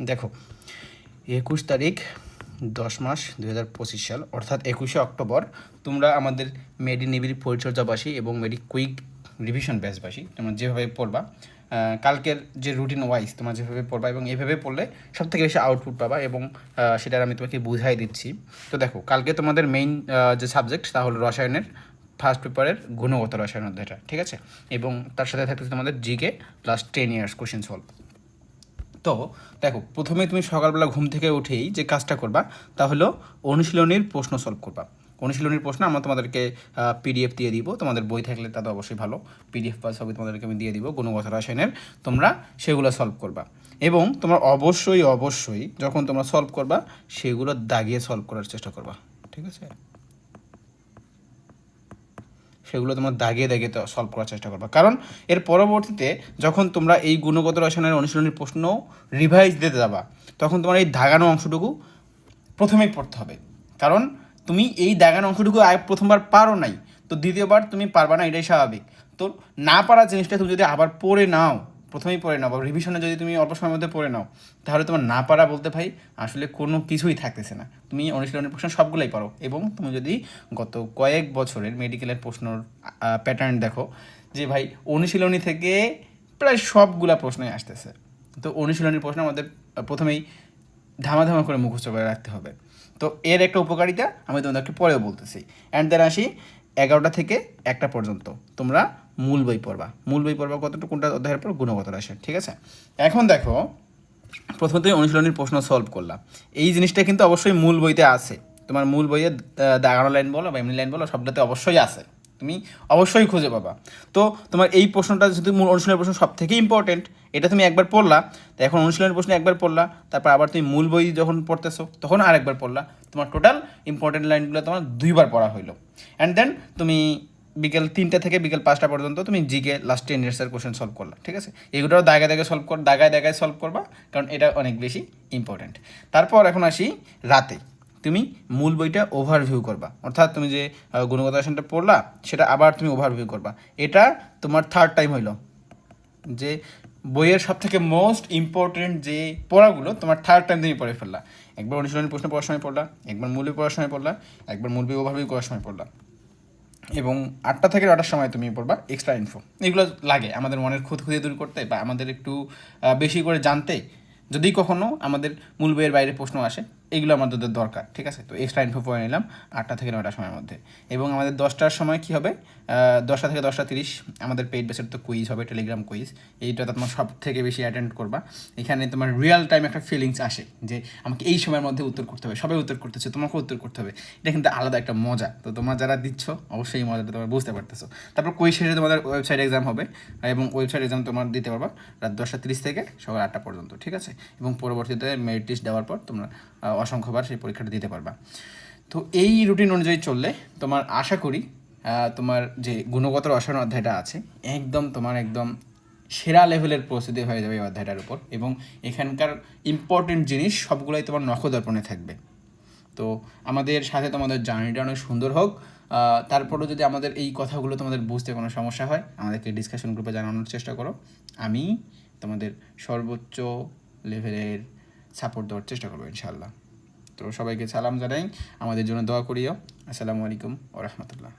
দেখো, একুশ তারিখ, দশ মাস, দুই হাজার পঁচিশ সাল, অর্থাৎ একুশে অক্টোবর, তোমরা আমাদের মেডি নিবিড় পরিচর্যাবাসী এবং মেডি কুইক রিভিশন ব্যাচবাসী, তোমরা যেভাবে পড়বা কালকের যে রুটিন ওয়াইজ তোমরা যেভাবে পড়বা এবং এভাবে পড়লে সব থেকে বেশি আউটপুট পাবা এবং সেটার আমি তোমাকে বুঝাই দিচ্ছি। তো দেখো, কালকে তোমাদের মেইন যে সাবজেক্ট তা হলো রসায়নের ফার্স্ট পেপারের গুণগত রসায়ন অধ্যায়টা, ঠিক আছে? এবং তার সাথে থাকতেছে তোমাদের GK plus ten years question solve তো দেখো, প্রথমে তুমি সকালবেলা ঘুম থেকে উঠেই যে কাজটা করবা, তা হলো অনুশীলনীর প্রশ্ন সলভ করবা। অনুশীলনীর প্রশ্ন আমরা তোমাদেরকে পিডিএফ দিয়ে দিব। তোমাদের বই থাকলে তা তো অবশ্যই ভালো। পিডিএফ বা ছবি তোমাদেরকে আমি দিয়ে দিব, গুণগত রসায়নের। তোমরা সেগুলো সলভ করবা। এবং তোমরা অবশ্যই অবশ্যই যখন তোমরা সলভ করবা, সেগুলো দাগিয়ে সলভ করার চেষ্টা করবা। ঠিক আছে? সেগুলো তোমার দাগিয়ে দাগিয়ে সলভ করার চেষ্টা করবে। কারণ এর পরবর্তীতে যখন তোমরা এই গুণগত রসায়নের অনুশীলনের প্রশ্ন রিভাইজ দিতে যাবা, তখন তোমার এই দাগানো অংশটুকু প্রথমেই পড়তে হবে। কারণ তুমি এই দাগানো অংশটুকু প্রথমবার পারো নাই, তো দ্বিতীয়বার তুমি পারবা না, এটাই স্বাভাবিক। তো না পারা জিনিসটা তুমি যদি আবার পড়ে নাও প্রথমেই পড়ে নাও বা রিভিশনে যদি তুমি অল্প সময়ের মধ্যে পড়ে নাও, তাহলে তোমার না পারা বলতে ভাই আসলে কোনো কিছুই থাকতেছে না। তুমি অনুশীলনের প্রশ্ন সবগুলোই পারো এবং তুমি যদি গত কয়েক বছরের মেডিকেলের প্রশ্নর প্যাটার্ন দেখো যে ভাই অনুশীলনী থেকে প্রায় সবগুলা প্রশ্নই আসতেছে। তো অনুশীলনীর প্রশ্ন আমাদের প্রথমেই ধামাধামা করে মুখস্থ করে রাখতে হবে। তো এর একটা উপকারিতা আমি তোমাদেরকে পরেও বলতেছি। অ্যান্ড দেন আসি এগারোটা থেকে একটা পর্যন্ত তোমরা মূল বই পড়বা। মূল বই পড়বা কতটুকু, কোনটা অধ্যায়ের পর, গুণগত রাশি, ঠিক আছে? এখন দেখো, প্রথমে তুমি অনুশীলনীর প্রশ্ন সলভ করলাম এই জিনিসটা কিন্তু অবশ্যই মূল বইতে আছে। তোমার মূল বইয়ে দাগানো লাইন বলো বা এমনি লাইন বলো, সবটাতে অবশ্যই আছে। তুমি অবশ্যই খুঁজে পাবা। তো তোমার এই প্রশ্নটা যদি মূল অনুশীলনের প্রশ্ন সব থেকে ইম্পর্টেন্ট এটা তুমি একবার পড়লা, তো এখন অনুশীলনের প্রশ্ন একবার পড়লা, তারপর আবার তুমি মূল বই যখন পড়তেছো, তখন আর একবার পড়লা। তোমার টোটাল ইম্পর্টেন্ট লাইনগুলো তোমার দুইবার পড়া হইল। অ্যান্ড দেন তুমি বিকেল তিনটে থেকে বিকেল পাঁচটা পর্যন্ত তুমি জিকে লাস্ট টেন ইয়ার্সের কোশ্চেন সলভ করলা, ঠিক আছে? এগুলোও দাগায় দাগায় সলভ কর, দাগায় দাগায় সলভ করবা, কারণ এটা অনেক বেশি ইম্পর্ট্যান্ট তারপর এখন আসি রাতে। তুমি মূল বইটা ওভারভিউ করবা। অর্থাৎ তুমি যে গুণগত আসনটা পড়লা, সেটা আবার তুমি ওভারভিউ করবা। এটা তোমার থার্ড টাইম হইল। যে বইয়ের সব থেকে মোস্ট ইম্পর্টেন্ট যে পড়াগুলো, তোমার থার্ড টাইম তুমি পড়ে ফেললা। একবার অনুশীলনী প্রশ্ন পড়ার সময় পড়লা, একবার মূল বই পড়ার সময় পড়লা, একবার মূল বই ওভারভিউ করার সময় পড়লা। এবং আটটা থেকে নটার সময় তুমি পড়বা এক্সট্রা ইনফো এগুলো লাগে আমাদের মনের খুঁত খুঁজে দূর করতে বা আমাদের একটু বেশি করে জানতে। যদি কখনো আমাদের মূল বইয়ের বাইরে প্রশ্ন আসে এগুলো আমাদের দরকার, ঠিক আছে? তো এক্সট্রা ইনফো পড়ে নিলাম আটটা থেকে নটার সময়ের মধ্যে। এবং আমাদের দশটার সময় কি হবে? দশটা থেকে দশটা তিরিশ আমাদের পেইড বেসের তো কুইজ হবে টেলিগ্রাম কুইজ এইটা তোমার সব থেকে বেশি অ্যাটেন্ড করবা। এখানে তোমার রিয়েল টাইম একটা ফিলিংস আসে যে আমাকে এই সময়ের মধ্যে উত্তর করতে হবে, সবাই উত্তর করতেছে তোমাকেও উত্তর করতে হবে। এটা কিন্তু আলাদা একটা মজা। তো তোমরা যারা দিচ্ছ, অবশ্যই মজাটা তোমরা বুঝতে পারতেছো। তারপর কুইজ শেষে তোমাদের ওয়েবসাইট এক্সাম হবে, এবং ওয়েবসাইট এক্সাম তোমার দিতে পারবা রাত দশটা তিরিশ থেকে সকাল আটটা পর্যন্ত, ঠিক আছে? এবং পরবর্তীতে মেরিট লিস্ট দেওয়ার পর তোমরা অসংখ্যবার সেই পরীক্ষাটা দিতে পারবা। তো এই রুটিন অনুযায়ী চললে তোমার আশা করি তোমার যে গুণগত রসায়ন অধ্যায়টা আছে, একদম তোমার একদম সেরা লেভেলের প্রস্তুতি হয়ে যাবে এই অধ্যায়টার উপর এবং এখানকার ইম্পর্টেন্ট জিনিস সবগুলোই তোমার নখদর্পণে থাকবে। তো আমাদের সাথে তোমাদের জার্নিটা অনেক সুন্দর হোক তারপরেও যদি আমাদের এই কথাগুলো তোমাদের বুঝতে কোনো সমস্যা হয়, আমাদেরকে ডিসকাশন গ্রুপে জানানোর চেষ্টা করো। আমি তোমাদের সর্বোচ্চ লেভেলের সাপোর্ট দেওয়ার চেষ্টা করব ইনশাল্লাহ তো সবাইকে সালাম জানাই। আমাদের জন্য দোয়া করিও। আসসালামু আলাইকুম ও রহমতুল্লাহ।